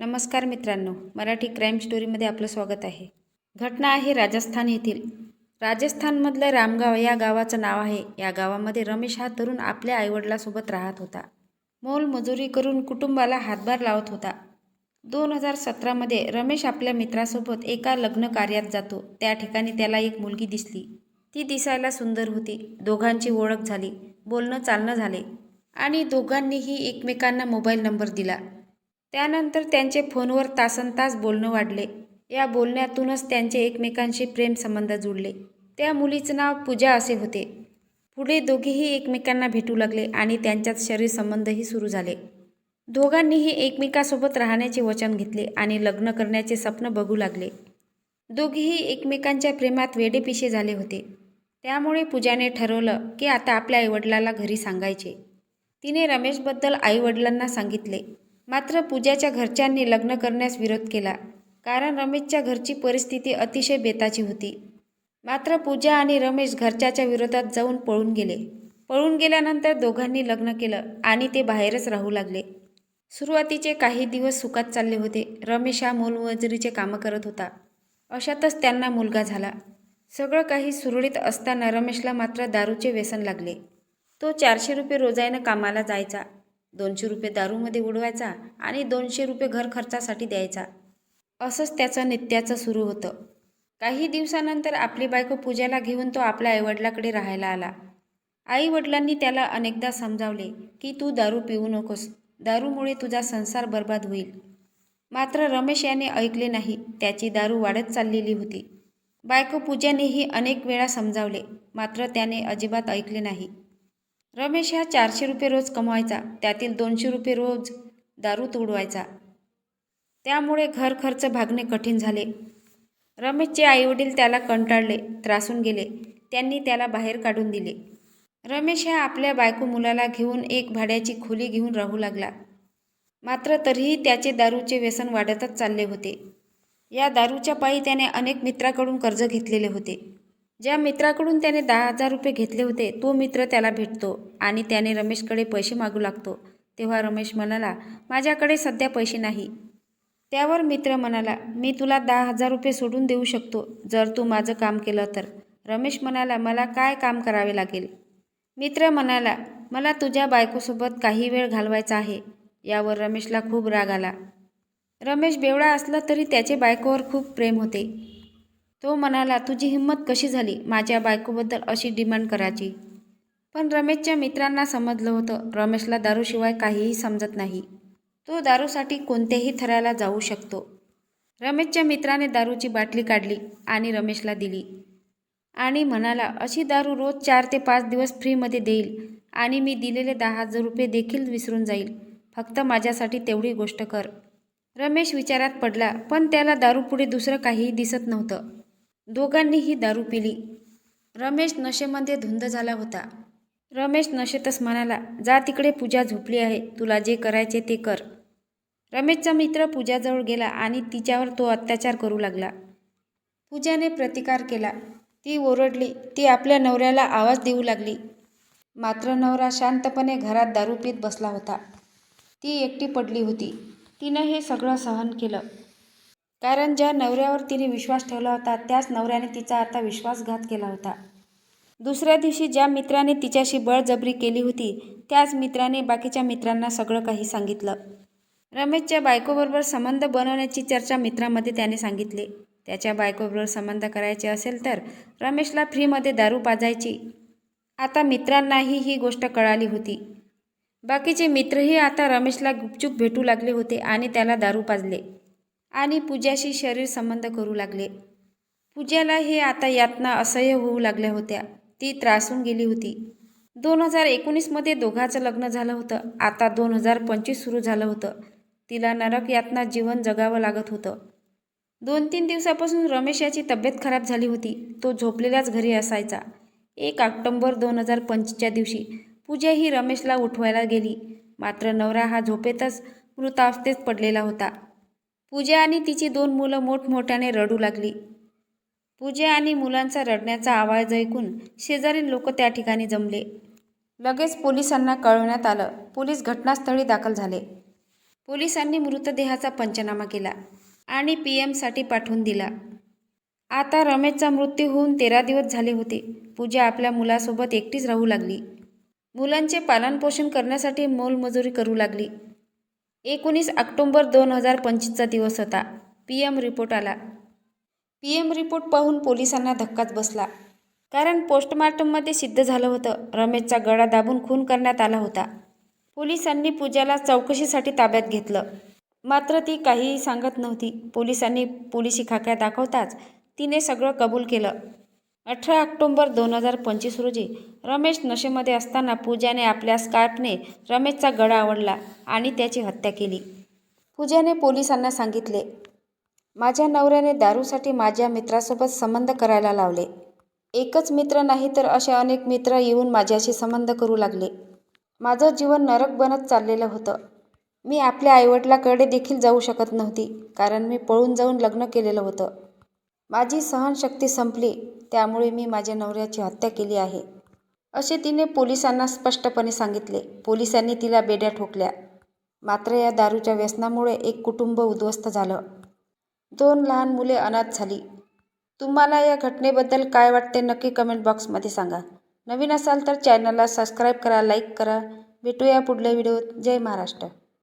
नमस्कार मित्रांनो मराठी क्राईम स्टोरीमध्ये आपलं स्वागत आहे. घटना आहे राजस्थान येथील. राजस्थानमधलं रामगाव या गावाचं नाव आहे. या गावामध्ये रमेश हा तरुण आपल्या आईवडिलासोबत राहत होता. मोलमजुरी करून कुटुंबाला हातभार लावत होता. दोन हजार सतरामध्ये रमेश आपल्या मित्रासोबत एका लग्न कार्यात जातो. त्या ठिकाणी त्याला एक मुलगी दिसली. ती दिसायला सुंदर होती. दोघांची ओळख झाली. बोलणं चालणं झाले. आणि दोघांनीही एकमेकांना मोबाईल नंबर दिला. त्यानंतर त्यांचे फोनवर तासनतास बोलणं वाढले. या बोलण्यातूनच त्यांचे एकमेकांशी प्रेमसंबंध जुळले. त्या मुलीचं नाव पूजा असे होते. पुढे दोघेही एकमेकांना भेटू लागले आणि त्यांच्यात शरीर संबंधही सुरू झाले. दोघांनीही एकमेकासोबत राहण्याचे वचन घेतले आणि लग्न करण्याचे स्वप्न बघू लागले. दोघेही एकमेकांच्या प्रेमात वेडेपिशे झाले होते. त्यामुळे पूजाने ठरवलं की आता आपल्या आईवडिलाला घरी सांगायचे. तिने रमेशबद्दल आईवडिलांना सांगितले. मात्र पूजाच्या घरच्यांनी लग्न करण्यास विरोध केला. कारण रमेशच्या घरची परिस्थिती अतिशय बेताची होती. मात्र पूजा आणि रमेश घरच्याच्या विरोधात जाऊन पळून गेले. पळून गेल्यानंतर दोघांनी लग्न केलं आणि ते बाहेरच राहू लागले. सुरुवातीचे काही दिवस सुखात चालले होते. रमेश हा मोलमजुरीचे कामं करत होता. अशातच त्यांना मुलगा झाला. सगळं काही सुरळीत असताना रमेशला मात्र दारूचे व्यसन लागले. तो चारशे रुपये रोजानं कामाला जायचा. दोनशे रुपये दारूमध्ये उडवायचा आणि दोनशे रुपये घर खर्चासाठी द्यायचा. असंच त्याचं नित्याचं सुरू होतं. काही दिवसानंतर आपली बायको पूजाला घेऊन तो आपल्या आईवडिलाकडे राहायला आला. आईवडिलांनी त्याला अनेकदा समजावले की तू दारू पिऊ नकोस. दारूमुळे तुझा संसार बर्बाद होईल. मात्र रमेश याने ऐकले नाही. त्याची दारू वाढत चाललेली होती. बायको पूजानेही अनेक वेळा समजावले. मात्र त्याने अजिबात ऐकले नाही. रमेश हा चारशे रुपये रोज कमवायचा. त्यातील दोनशे रुपये रोज दारू तोडवायचा. त्यामुळे घर खर्च भागणे कठीण झाले. रमेशचे आईवडील त्याला कंटाळले त्रासून गेले. त्यांनी त्याला बाहेर काढून दिले. रमेश हा आपल्या बायको मुलाला घेऊन एक भाड्याची खोली घेऊन राहू लागला. मात्र तरीही त्याचे दारूचे व्यसन वाढतच चालले होते. या दारूच्या पायी त्याने अनेक मित्राकडून कर्ज घेतलेले होते. ज्या मित्राकडून त्याने दहा हजार रुपये घेतले होते तो मित्र त्याला भेटतो आणि त्याने रमेशकडे पैसे मागू लागतो. तेव्हा रमेश म्हणाला माझ्याकडे सध्या पैसे नाही. त्यावर मित्र म्हणाला मी तुला दहा हजार रुपये सोडून देऊ शकतो जर तू माझं काम केलं तर. रमेश म्हणाला मला काय काम करावे लागेल? मित्र म्हणाला मला तुझ्या बायकोसोबत काही वेळ घालवायचा आहे. यावर रमेशला खूप राग आला. रमेश बेवडा असला तरी त्याचे बायकोवर खूप प्रेम होते. तो म्हणाला तुझी हिंमत कशी झाली? माझ्या बायकोबद्दल अशी डिमांड करायची. पण रमेशच्या मित्रांना समजलं होतं रमेशला दारूशिवाय काहीही समजत नाही. तो दारूसाठी कोणत्याही थराला जाऊ शकतो. रमेशच्या मित्राने दारूची बाटली काढली आणि रमेशला दिली. आणि म्हणाला अशी दारू रोज चार ते पाच दिवस फ्रीमध्ये देईल आणि मी दिलेले दहा हजार रुपये देखील विसरून जाईल. फक्त माझ्यासाठी तेवढी गोष्ट कर. रमेश विचारात पडला पण त्याला दारूपुढे दुसरं काहीही दिसत नव्हतं. दोघांनीही दारू पिली. रमेश नशेमध्ये धुंद झाला होता. रमेश नशेतच म्हणाला जा तिकडे पूजा झोपली आहे. तुला जे करायचे ते कर. रमेशचा मित्र पूजाजवळ गेला आणि तिच्यावर तो अत्याचार करू लागला. पूजाने प्रतिकार केला. ती ओरडली. ती आपल्या नवऱ्याला आवाज देऊ लागली. मात्र नवरा शांतपणे घरात दारू पीत बसला होता. ती एकटी पडली होती. तिनं हे सगळं सहन केलं. कारण ज्या नवऱ्यावर तिने विश्वास ठेवला होता त्याच नवऱ्याने तिचा आता विश्वासघात केला होता. दुसऱ्या दिवशी ज्या मित्राने तिच्याशी बळजबरी केली होती त्याच मित्राने बाकीच्या मित्रांना सगळं काही सांगितलं. रमेशच्या बायकोबरोबर संबंध बनवण्याची चर्चा मित्रामध्ये त्याने सांगितले. त्याच्या बायकोबरोबर संबंध करायचे असेल तर रमेशला फ्रीमध्ये दारू पाजायची. आता मित्रांनाही ही गोष्ट कळाली होती. बाकीचे मित्रही आता रमेशला गुपचूप भेटू लागले होते आणि त्याला दारू पाजले. आणि पूजाशी शरीर संबंध करू लागले. पूजाला हे आता यातना असह्य होऊ लागल्या होत्या. ती त्रासून गेली होती. दोन हजार एकोणीसमध्ये दोघांचं लग्न झालं होतं. आता दोन हजार पंचवीस सुरू झालं होतं. तिला नरक यातना जीवन जगावं लागत होतं. दोन तीन दिवसापासून रमेश याची तब्येत खराब झाली होती. तो झोपलेल्याच घरी असायचा. एक ऑक्टोंबर दोन हजार पंचच्या दिवशी पूजा ही रमेशला उठवायला गेली. मात्र नवरा हा झोपेतच मृतावस्थेत पडलेला होता. पूजा आणि तिची दोन मुलं मोठमोठ्याने रडू लागली. पूजा आणि मुलांचा रडण्याचा आवाज ऐकून शेजारील लोक त्या ठिकाणी जमले. लगेच पोलिसांना कळवण्यात आलं. पोलीस घटनास्थळी दाखल झाले. पोलिसांनी मृतदेहाचा पंचनामा केला आणि पी एमसाठी पाठवून दिला. आता रमेशचा मृत्यू होऊन तेरा दिवस झाले होते. पूजा आपल्या मुलासोबत एकटीच राहू लागली. मुलांचे पालनपोषण करण्यासाठी मोलमजुरी करू लागली. एकोणीस ऑक्टोंबर दोन हजार पंचवीसचा दिवस होता. पी एम रिपोर्ट आला. पी एम रिपोर्ट पाहून पोलिसांना धक्काच बसला. कारण पोस्टमार्टममध्ये सिद्ध झालं होतं रमेशचा गळा दाबून खून करण्यात आला होता. पोलिसांनी पूजाला चौकशीसाठी ताब्यात घेतलं. मात्र ती काहीही सांगत नव्हती. पोलिसांनी पोलिसी खाक्या दाखवताच तिने सगळं कबूल केलं. अठरा ऑक्टोंबर दोन हजार पंचवीस रोजी रमेश नशेमध्ये असताना पूजाने आपल्या स्कार्पने रमेशचा गळा आवडला आणि त्याची हत्या केली. पूजाने पोलिसांना सांगितले माझ्या नवऱ्याने दारूसाठी माझ्या मित्रासोबत संबंध करायला लावले. एकच मित्र नाही तर असे अनेक मित्र येऊन माझ्याशी संबंध करू लागले. माझं जीवन नरक बनत चाललेलं होतं. मी आपल्या आईवडिलाकडे देखील जाऊ शकत नव्हती कारण मी पळून जाऊन लग्न केलेलं होतं. माझी सहनशक्ती संपली त्यामुळे मी माझ्या नवऱ्याची हत्या केली आहे. असे तिने पोलिसांना स्पष्टपणे सांगितले. पोलिसांनी तिला बेड्या ठोकल्या. मात्र या दारूच्या व्यसनामुळे एक कुटुंब उद्ध्वस्त झालं. दोन लहान मुले अनाथ झाली. तुम्हाला या घटनेबद्दल काय वाटते नक्की कमेंट बॉक्समध्ये सांगा. नवीन असाल तर चॅनलला सबस्क्राईब करा लाईक करा. भेटूया पुढल्या व्हिडिओत जय महाराष्ट्र.